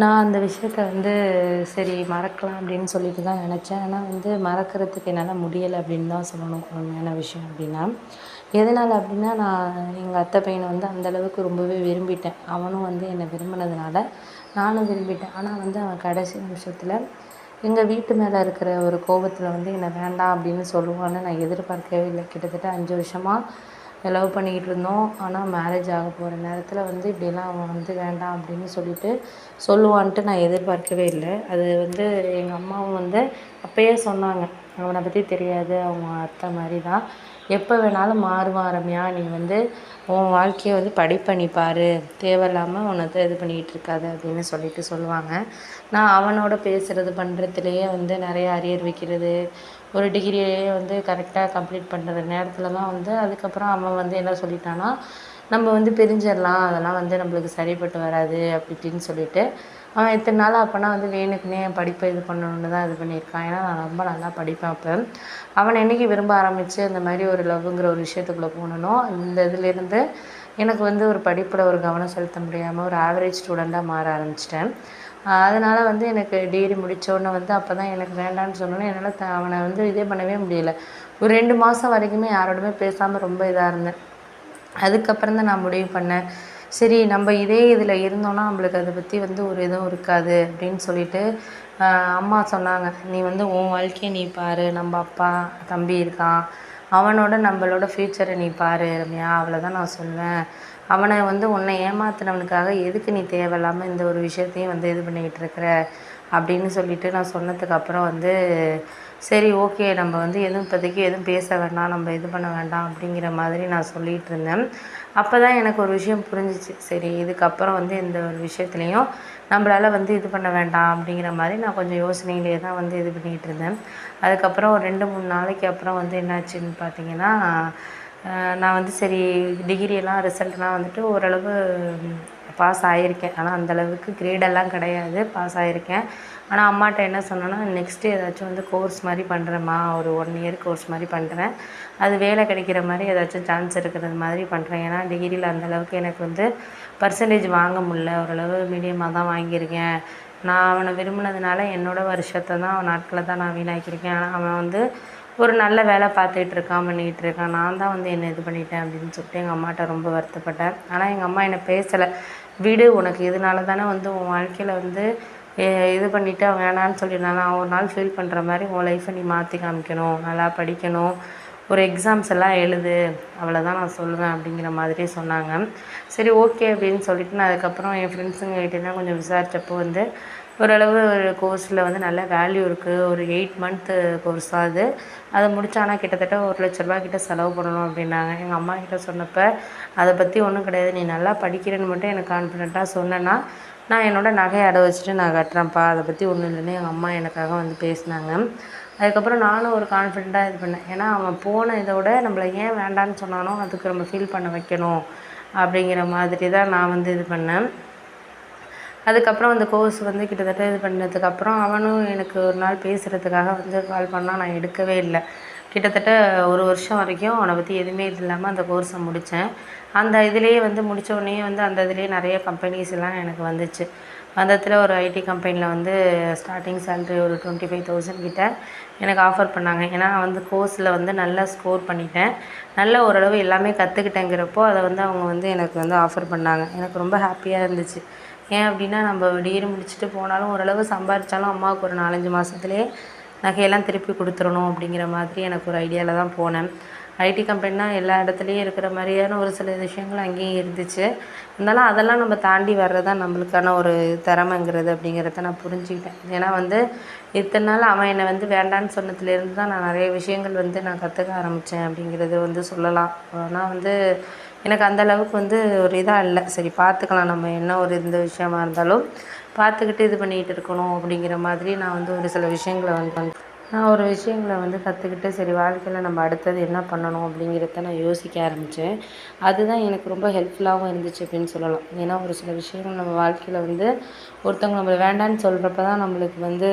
நான் அந்த விஷயத்த வந்து சரி மறக்கலாம் அப்படின்னு சொல்லிட்டு தான் நினச்சேன். ஆனால் வந்து மறக்கிறதுக்கு என்னால் முடியலை அப்படின்னு தான் சொல்லணும். உண்மையான விஷயம் அப்படின்னா எதனால் அப்படின்னா நான் எங்கள் அத்தை பையனை வந்து அந்தளவுக்கு ரொம்பவே விரும்பிட்டேன். அவனும் வந்து என்னை விரும்பினதுனால நானும் விரும்பிட்டேன். ஆனால் வந்து அவன் கடைசி நிமிஷத்தில் எங்கள் வீட்டு மேலே இருக்கிற ஒரு கோபத்தில் வந்து என்னை வேண்டாம் அப்படின்னு சொல்லுவான்னு நான் எதிர்பார்க்கவே இல்லை. கிட்டத்தட்ட அஞ்சு வருஷமாக லவ் பண்ணிக்கிட்டு இருந்தோம். ஆனால் மேரேஜ் ஆக போகிற நேரத்தில் வந்து இப்படிலாம் அவன் வந்து வேண்டாம் அப்படின்னு சொல்லிட்டு சொல்லுவான்ட்டு நான் எதிர்பார்க்கவே இல்லை. அது வந்து எங்கள் அம்மாவும் வந்து அப்போயே சொன்னாங்க. அவனை பற்றி தெரியாது அவங்க அத்தை மாதிரி தான் எப்போ வேணாலும் மாறுவான் ரம்யா. நீ வந்து உன் வாழ்க்கையை வந்து படிப்பை நீ பார். தேவையில்லாமல் உன்னை இது பண்ணிக்கிட்டு இருக்காது அப்படின்னு சொல்லிட்டு சொல்லுவாங்க. நான் அவனோட பேசுகிறது பண்ணுறதுலேயே வந்து நிறைய அரியர் வைக்கிறது. ஒரு டிகிரியே வந்து கரெக்டாக கம்ப்ளீட் பண்ணுற நேரத்தில் தான் வந்து அதுக்கப்புறம் அவன் வந்து என்ன சொல்லிட்டான்னா நம்ம வந்து பிரிஞ்சிடலாம். அதெல்லாம் வந்து நம்மளுக்கு சரிப்பட்டு வராது அப்படி இப்படின்னு சொல்லிட்டு அவன் இத்தனை நாள் அப்போனா வந்து வேணுக்குனே என் படிப்பை இது பண்ணணுன்னு தான் இது பண்ணியிருக்கான். ஏன்னா நான் ரொம்ப நல்லா படிப்பேன் அப்போ. அவனை என்றைக்கு விரும்ப ஆரம்பித்து அந்த மாதிரி ஒரு லவ்ங்கிற ஒரு விஷயத்துக்குள்ளே போனனோ இந்த இதுலேருந்து எனக்கு வந்து ஒரு படிப்பில் ஒரு கவனம் செலுத்த முடியாமல் ஒரு ஆவரேஜ் ஸ்டூடெண்ட்டாக மாற ஆரம்பிச்சிட்டேன். அதனால் வந்து எனக்கு டிகிரி முடித்தோடனே வந்து அப்போ தான் எனக்கு வேண்டான்னு சொன்னோன்னே என்னால் த அவனை வந்து இதே பண்ணவே முடியல. ஒரு ரெண்டு மாதம் வரைக்குமே யாரோடுமே பேசாமல் ரொம்ப இதாக இருந்தேன். அதுக்கப்புறம் தான் நான் முடிவு பண்ணேன். சரி நம்ம இதே இதில் இருந்தோம்னா நம்மளுக்கு அதை பற்றி வந்து ஒரு இதுவும் இருக்காது அப்படின்னு சொல்லிட்டு அம்மா சொன்னாங்க நீ வந்து உன் வாழ்க்கையை நீ பாரு நம்ம அப்பா தம்பி இருக்கான். அவனோட நம்மளோட ஃப்யூச்சரை நீ பாரு ரம்யா. அவ்வளோதான் நான் சொல்லுவேன் அவனை வந்து உன்னை ஏமாத்தினவனுக்காக எதுக்கு நீ தேவையில்லாமல் இந்த ஒரு விஷயத்தையும் வந்து இது பண்ணிக்கிட்டு இருக்கிற? அப்படின்னு சொல்லிட்டு நான் சொன்னதுக்கு அப்புறம் வந்து சரி ஓகே நம்ம வந்து எதுவும் இப்போதைக்கு எதுவும் பேச வேண்டாம் நம்ம இது பண்ண வேண்டாம் அப்படிங்கிற மாதிரி நான் சொல்லிகிட்டு இருந்தேன். அப்போ தான் எனக்கு ஒரு விஷயம் புரிஞ்சிச்சு. சரி இதுக்கப்புறம் வந்து எந்த ஒரு விஷயத்துலையும் நம்மளால் வந்து இது பண்ண வேண்டாம் அப்படிங்கிற மாதிரி நான் கொஞ்சம் யோசனையிலே தான் வந்து இது பண்ணிகிட்டு இருந்தேன். அதுக்கப்புறம் ஒரு ரெண்டு மூணு நாளைக்கு அப்புறம் வந்து என்னாச்சுன்னு பார்த்தீங்கன்னா நான் வந்து சரி டிகிரியெல்லாம் ரிசல்ட்லாம் வந்துட்டு ஓரளவு பாஸ் ஆகியிருக்கேன் ஆனால் அந்தளவுக்கு கிரேடெல்லாம் கிடையாது. பாஸ் ஆகியிருக்கேன் ஆனால் அம்மாட்ட என்ன சொன்னேன்னா நெக்ஸ்ட்டு ஏதாச்சும் வந்து கோர்ஸ் மாதிரி பண்ணுறேம்மா ஒரு ஒன் இயர் கோர்ஸ் மாதிரி பண்ணுறேன் அது வேலை கிடைக்கிற மாதிரி ஏதாச்சும் சான்ஸ் இருக்கிறது மாதிரி பண்ணுறேன் ஏன்னா டிகிரியில் அந்தளவுக்கு எனக்கு வந்து பர்சன்டேஜ் வாங்க முடில ஓரளவு மீடியமாக தான் வாங்கியிருக்கேன். நான் அவனை விரும்பினதுனால என்னோட வருஷத்தை தான் அவன் நாட்களை தான் நான் வீணாக்கியிருக்கேன். ஆனால் அவன் வந்து ஒரு நல்ல வேலை பார்த்துட்டு இருக்கான் பண்ணிகிட்டு இருக்கான். நான் தான் வந்து என்ன இது பண்ணிட்டேன் அப்படின்னு சொல்லிட்டு எங்கள் அம்மாட்ட ரொம்ப வருத்தப்பட்டேன். ஆனால் எங்கள் அம்மா என்னை பேசலை. வீடு உனக்கு இதனால தானே வந்து உன் வாழ்க்கையில் வந்து இது பண்ணிவிட்டு அவன் வேணான்னு சொல்லியிருந்தாங்க நான் ஒரு நாள் ஃபீல் பண்ணுற மாதிரி உன் லைஃப்பை நீ மாற்றி காமிக்கணும். நல்லா படிக்கணும். ஒரு எக்ஸாம்ஸ் எல்லாம் எழுது அவ்வளோதான் நான் சொல்லுவேன் அப்படிங்கிற மாதிரி சொன்னாங்க. சரி ஓகே அப்படின்னு சொல்லிட்டு நான் அதுக்கப்புறம் என் ஃப்ரெண்ட்ஸுங்க கிட்டேலாம் கொஞ்சம் விசாரித்தப்போ வந்து ஓரளவு கோர்ஸில் வந்து நல்ல வேல்யூ இருக்குது ஒரு எயிட் மந்த்து கோர்ஸ் தான் அது. அதை முடித்தானா கிட்டத்தட்ட ஒரு லட்ச ரூபா கிட்ட செலவு பண்ணணும் அப்படின்னாங்க. எங்கள் அம்மா கிட்ட சொன்னப்போ அதை பற்றி ஒன்றும் கிடையாது. நீ நல்லா படிக்கிறேன்னு மட்டும் எனக்கு கான்ஃபிடெண்ட்டாக சொன்னேன்னா நான் என்னோடய நகையை அடை வச்சுட்டு நான் கட்டுறேன்ப்பா. அதை பற்றி ஒன்றும் இல்லைன்னு எங்கள் அம்மா எனக்காக வந்து பேசினாங்க. அதுக்கப்புறம் நானும் ஒரு கான்ஃபிடெண்ட்டாக இது பண்ணேன். ஏன்னா அவன் போன இதோட நம்மளை ஏன் வேண்டான்னு சொன்னானோ அதுக்கு நம்ம ஃபீல் பண்ண வைக்கணும் அப்படிங்கிற மாதிரி தான் நான் வந்து இது பண்ணேன். அதுக்கப்புறம் அந்த கோர்ஸ் வந்து கிட்டத்தட்ட இது பண்ணதுக்கப்புறம் அவனும் எனக்கு ஒரு நாள் பேசுகிறதுக்காக வந்து கால் பண்ணால் நான் எடுக்கவே இல்லை. கிட்டத்தட்ட ஒரு வருஷம் வரைக்கும் அவனை பற்றி எதுவுமே இது இல்லாமல் அந்த கோர்ஸை முடித்தேன் அந்த இதுலேயே வந்து முடித்த உடனே வந்து அந்த இதுலேயே நிறைய கம்பெனிஸ் எல்லாம் எனக்கு வந்துச்சு. வந்ததில் ஒரு ஐடி கம்பெனியில் வந்து ஸ்டார்டிங் சேல்ரி ஒரு டுவெண்ட்டி ஃபைவ் தௌசண்ட் கிட்ட எனக்கு ஆஃபர் பண்ணாங்க. ஏன்னா நான் வந்து கோர்ஸில் வந்து நல்லா ஸ்கோர் பண்ணிட்டேன். நல்ல ஓரளவு எல்லாமே கற்றுக்கிட்டேங்கிறப்போ அதை வந்து அவங்க வந்து எனக்கு வந்து ஆஃபர் பண்ணாங்க. எனக்கு ரொம்ப ஹாப்பியாக இருந்துச்சு. ஏன் அப்படின்னா நம்ம டிகிரி முடிச்சுட்டு போனாலும் ஓரளவு சம்பாரித்தாலும் அம்மாவுக்கு ஒரு நாலஞ்சு மாதத்துலேயே நகையெல்லாம் திருப்பி கொடுத்துடணும் அப்படிங்கிற மாதிரி எனக்கு ஒரு ஐடியாவில் தான் போனேன். ஐடி கம்பெனினா எல்லா இடத்துலையும் இருக்கிற மாதிரியான ஒரு சில விஷயங்கள் அங்கேயும் இருந்துச்சு. இருந்தாலும் அதெல்லாம் நம்ம தாண்டி வர்றது நம்மளுக்கான ஒரு திறமைங்கிறது அப்படிங்கிறத நான் புரிஞ்சுக்கிட்டேன். ஏன்னா வந்து இத்தனை நாள் அவன் என்னை வந்து வேண்டான்னு சொன்னதுலேருந்து தான் நான் நிறைய விஷயங்கள் வந்து நான் கற்றுக்க ஆரம்பித்தேன் அப்படிங்கிறது வந்து சொல்லலாம். ஆனால் வந்து எனக்கு அந்த அளவுக்கு வந்து ஒரு இதாக இல்லை. சரி பார்த்துக்கலாம். நம்ம என்ன ஒரு இந்த விஷயமா இருந்தாலும் பார்த்துக்கிட்டு இது பண்ணிகிட்டு இருக்கணும் அப்படிங்கிற மாதிரி நான் வந்து ஒரு சில விஷயங்களை வந்து நான் ஒரு விஷயங்கள வந்து கற்றுக்கிட்டு சரி வாழ்க்கையில் நம்ம அடுத்தது என்ன பண்ணணும் அப்படிங்கிறத நான் யோசிக்க ஆரம்பித்தேன் அதுதான் எனக்கு ரொம்ப ஹெல்ப்ஃபுல்லாகவும் இருந்துச்சு அப்படின்னு சொல்லலாம். ஏன்னா ஒரு சில விஷயங்கள் நம்ம வாழ்க்கையில் வந்து ஒருத்தவங்க நம்மளை வேண்டான்னு சொல்கிறப்ப தான் நம்மளுக்கு வந்து